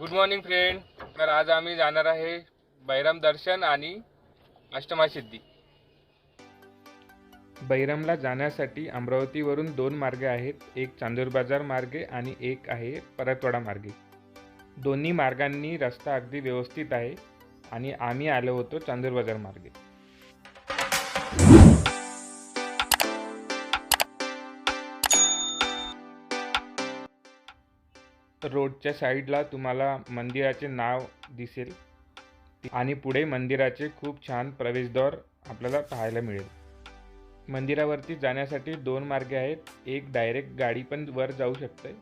Good morning friend तर आज आम्ही जाणार आहे बैराम दर्शन आणि अष्टमाशिद्धी बैरामला जाण्यासाठी अमरावतीवरून दोन मार्ग आहेत. एक चांदूर बाजार मार्गे आणि एक आहे परतवाडा मार्गे. दोन्ही मार्गांनी रस्ता अगदी व्यवस्थित आहे आणि आम्ही आलो होतो चांदूर बाजार मार्गे. रोडच्या साईडला तुम्हाला मंदिराचे नाव दिसेल. आणि पुढे मंदिराचे खूप छान प्रवेशद्वार आपल्याला पाहायला मिळेल. मंदिरावरती जाण्यासाठी दोन मार्ग आहेत. एक डायरेक्ट गाडी पण वर जाऊ शकते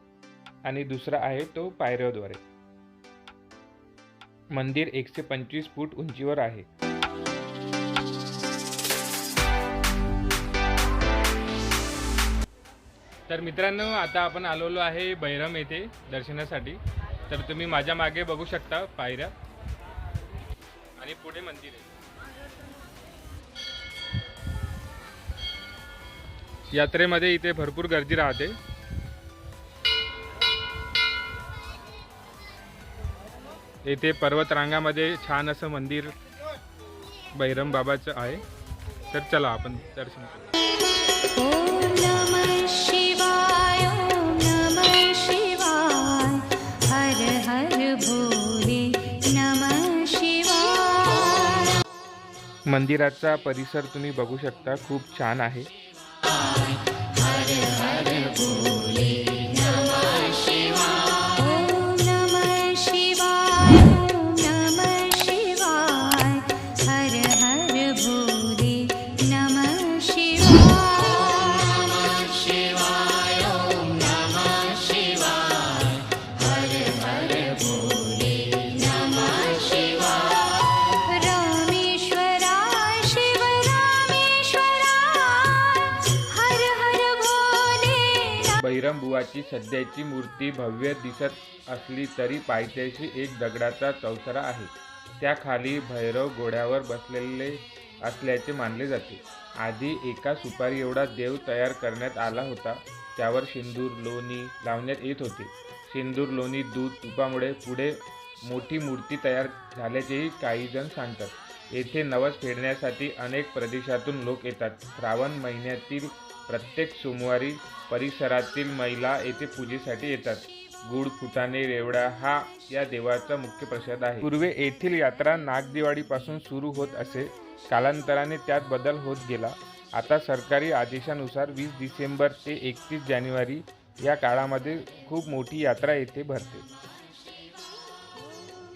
आणि दुसरा आहे तो पायऱ्याद्वारे. मंदिर एकशे पंचवीस फूट उंचीवर आहे. तर मित्रांनो आता आपण आलेलो आहे बैरम येथे दर्शनासाठी. तर तुम्ही माझ्या मागे बघू शकता पायऱ्या. आणि पुढे मंदिर आहे. यात्रेमध्ये इथे भरपूर गर्दी राहते. येथे पर्वतरांगामध्ये छान असं मंदिर बैरम बाबाचं आहे. तर चला आपण दर्शन करू oh, मंदिराचा परिसर तुम्ही बघू शकता खूप छान आहे बहिरमबुवाची सध्याची मूर्ती भव्य दिसत असली तरी पायथ्याशी एक दगडाचा चौथरा आहे. त्याखाली भैरव घोड्यावर बसलेले असल्याचे मानले जाते. आधी एका सुपारी एवढा देव तयार करण्यात आला होता. त्यावर सिंदूर लोणी लावण्यात येत होते. सिंदूर लोणी दूध तुपामुळे पुढे मोठी मूर्ती तयार झाल्याचेही काही जण सांगतात. येथे नवस फेडण्यासाठी अनेक प्रदेशातून लोक येतात. श्रावण महिन्यातील प्रत्येक सोमवारी परिसरातील महिला येथे पूजेसाठी येतात. गुड फुटाणे रेवडा हा या देवाचा मुख्य प्रसाद आहे. पूर्वी येथील यात्रा नागदिवाळीपासून सुरू होत असे. कालांतराने त्यात बदल होत गेला. आता सरकारी आदेशानुसार वीस डिसेंबर ते एकतीस जानेवारी या काळामध्ये खूप मोठी यात्रा येथे भरते.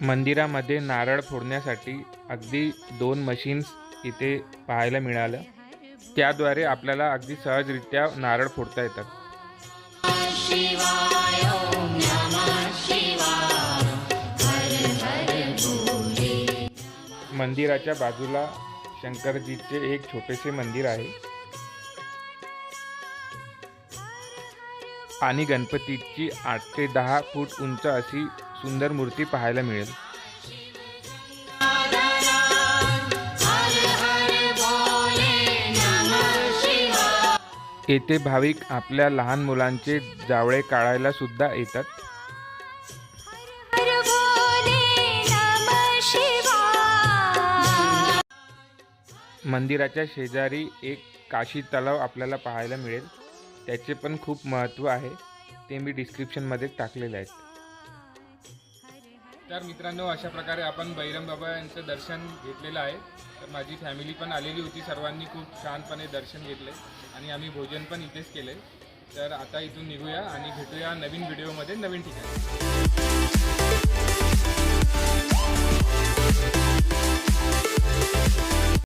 मंदिरामध्ये नारळ फोडण्यासाठी अगदी दोन मशीन्स इथे पाहायला मिळाल्या त्याद्वारे आपल्याला अगदी सहजरित्या नारळ फोडता येतात. मंदिराच्या बाजूला शंकरजीचे एक छोटेसे मंदिर आहे. आणि गणपतीची आठ ते दहा फूट उंच अशी सुंदर मूर्ती पाहायला मिळेल. येथे भाविक आपल्या लहान मुलांचे जावळे काढायला सुद्धा येतात. मंदिराच्या शेजारी एक काशी तलाव आपल्याला पाहायला मिळेल. त्याचे पण खूप महत्त्व आहे. ते मी डिस्क्रिप्शनमध्ये टाकलेले आहेत. तर मित्रांनो अशा प्रकारे आपण बैरम बाबा यांचं दर्शन घेतलेलं आहे. तर माझी फॅमिली पण आलेली होती. सर्वांनी खूप छानपणे दर्शन घेतले आणि आम्ही भोजन पण इथेच केले. तर आता इथून निघूया आणि भेटूया नवीन व्हिडिओमध्ये नवीन ठिकाणी.